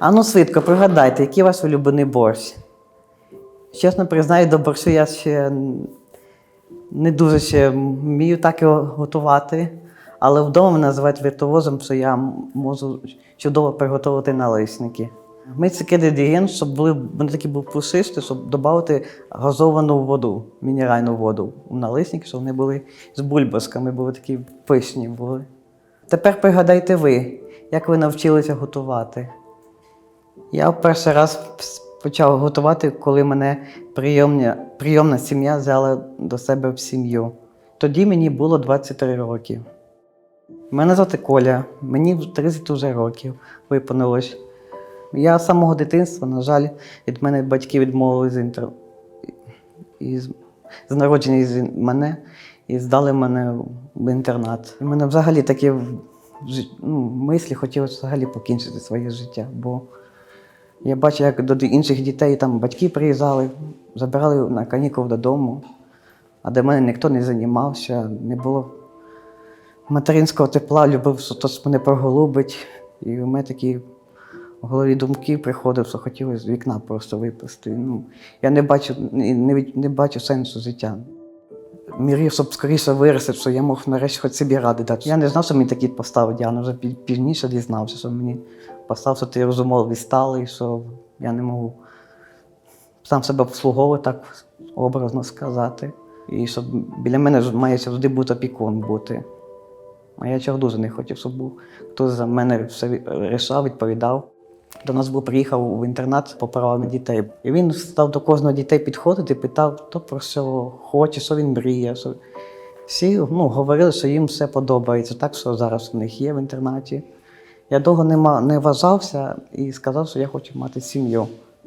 А ну швидко, пригадайте, який ваш улюблений борщ? Чесно признаю, до борщу я ще не дуже ще вмію так його готувати. Але вдома мене називають віртуозом, що я можу чудово приготувати налисники. Ми це інгредієнт, щоб були, вони такі були пушисті, щоб додати газовану воду, мінеральну воду у налисники, щоб вони були з бульбашками, були такі пишні були. Тепер пригадайте ви, як ви навчилися готувати. Я перший раз почав готувати, коли мене прийомня, прийомна сім'я взяла до себе в сім'ю. Тоді мені було 23 роки. Мене звати Коля, мені 30 вже років виповнилось. Я з самого дитинства, на жаль, від мене батьки відмовили з, інтер... із... з народження з мене і здали мене в інтернат. У мене взагалі такі ну, мислі хотілося взагалі покінчити своє життя. Бо я бачив, як до інших дітей там батьки приїжджали, забирали на канікули додому, а до мене ніхто не займався, не було материнського тепла, любив, що хтось мене проголубить. І у мене такі в голові думки приходив, що хотілося з вікна просто випасти. Ну, я не бачу, не, не бачу сенсу життя. Мрію, щоб скоріше вирости, що я мог нарешті хоч собі ради дати. Я не знав, що мені такі поставив діагноз, вже пізніше дізнався, що мені поставив, що ти розумовий сталий, що я не можу сам себе обслуговувати, так образно сказати. І щоб біля мене має завжди бути опікун бути. А я чого дуже не хотів, щоб був хтось за мене все рішав, відповідав. До нас був приїхав в інтернат по правам дітей. І він став до кожного дітей підходити, питав, хто про що хоче, що він мріє. Що... Всі ну, говорили, що їм все подобається, так що зараз в них є в інтернаті. Я довго не, ма- не вважався і сказав, що я хочу мати сім'ю.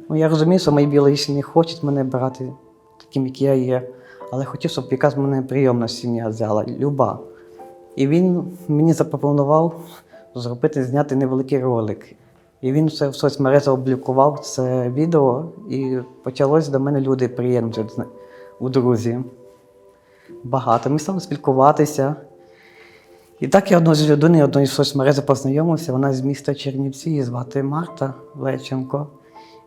Ну, я розумів, що мої біологічні не хочуть мене брати таким, як я є, але хотів, щоб якась мене прийомна сім'я взяла, люба. І він мені запропонував зробити, зняти невеликий ролик. І він все в соцмережах облікував це відео, і почалось до мене люди приємні у друзі. Багато. Ми стали спілкуватися. І так я одного з людини, одної з соцмережі познайомився. Вона з міста Чернівці, її звати Марта Леченко.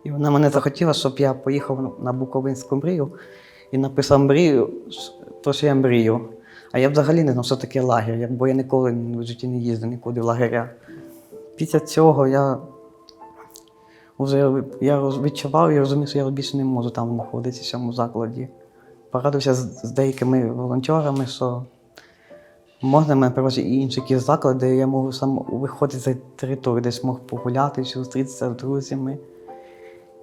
І вона мене захотіла, щоб я поїхав на Буковинську мрію і написав мрію, про що я мрію. А я взагалі не знав, що таке лагерь, бо я ніколи в житті не їздив нікуди в лагеря. Після цього я вже я відчував і розумів, що я більше не можу там знаходитися в цьому закладі. Порадився з, з деякими волонтерами, що можна мене привозити і інші заклади, я можу сам виходити за територію, десь мог погуляти, зустрітися з друзями.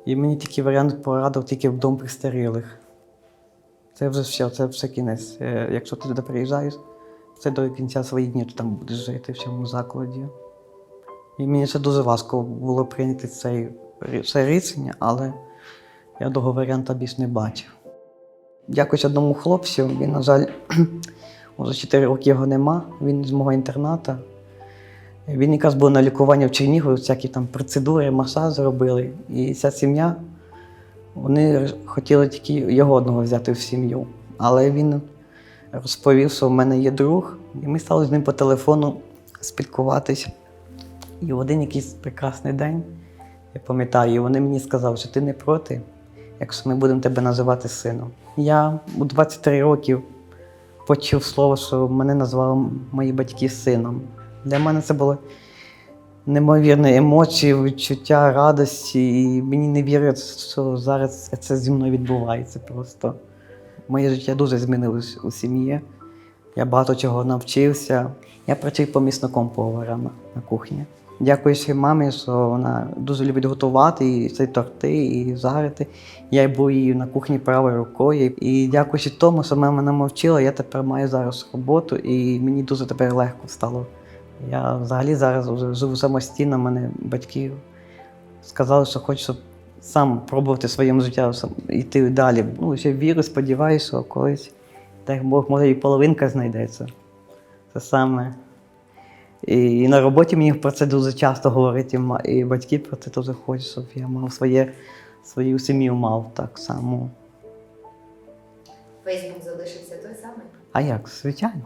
І мені такий варіант порадив тільки в дом престарілих. Це вже все, це все кінець. Е, Якщо ти туди приїжджаєш, це до кінця своїх днів ти там будеш жити в цьому закладі. І мені це дуже важко було прийняти цей, це рішення, але я того варіанта більш не бачив. Дякуючи одному хлопцю, він, на жаль, вже 4 роки його нема, він з мого інтерната. Він якраз був на лікуванні в Чернігові, всякі там процедури, масаж робили. І ця сім'я, вони хотіли тільки його одного взяти в сім'ю. Але він розповів, що в мене є друг, і ми стали з ним по телефону спілкуватись. І в один якийсь прекрасний день, я пам'ятаю, вони мені сказали, що ти не проти, якщо ми будемо тебе називати сином. Я у 23 років почув слово, що мене назвали мої батьки сином. Для мене це були неймовірні емоції, відчуття радості, і мені не віриться, що зараз це зі мною відбувається просто. Моє життя дуже змінилось у сім'ї. Я багато чого навчився. Я працюю помісником повара на, на кухні. Дякуючи мамі, що вона дуже любить готувати і ці торти, і жарити. Я був її на кухні правою рукою. І дякуючи тому, що мама мене навчила, я тепер маю зараз роботу, і мені дуже тепер легко стало. Я взагалі зараз живу самостійно, мене батьки сказали, що хочу сам пробувати своїм життям йти далі. Ну, ще вірю, сподіваюся, колись, дай Бог, може, і половинка знайдеться. Це саме. І, і на роботі мені про це дуже часто говорять, і, і батьки про це дуже хочуть, щоб я мав своє, свою сім'ю мав так само. Фейсбук залишився той самий. А як? Звичайно.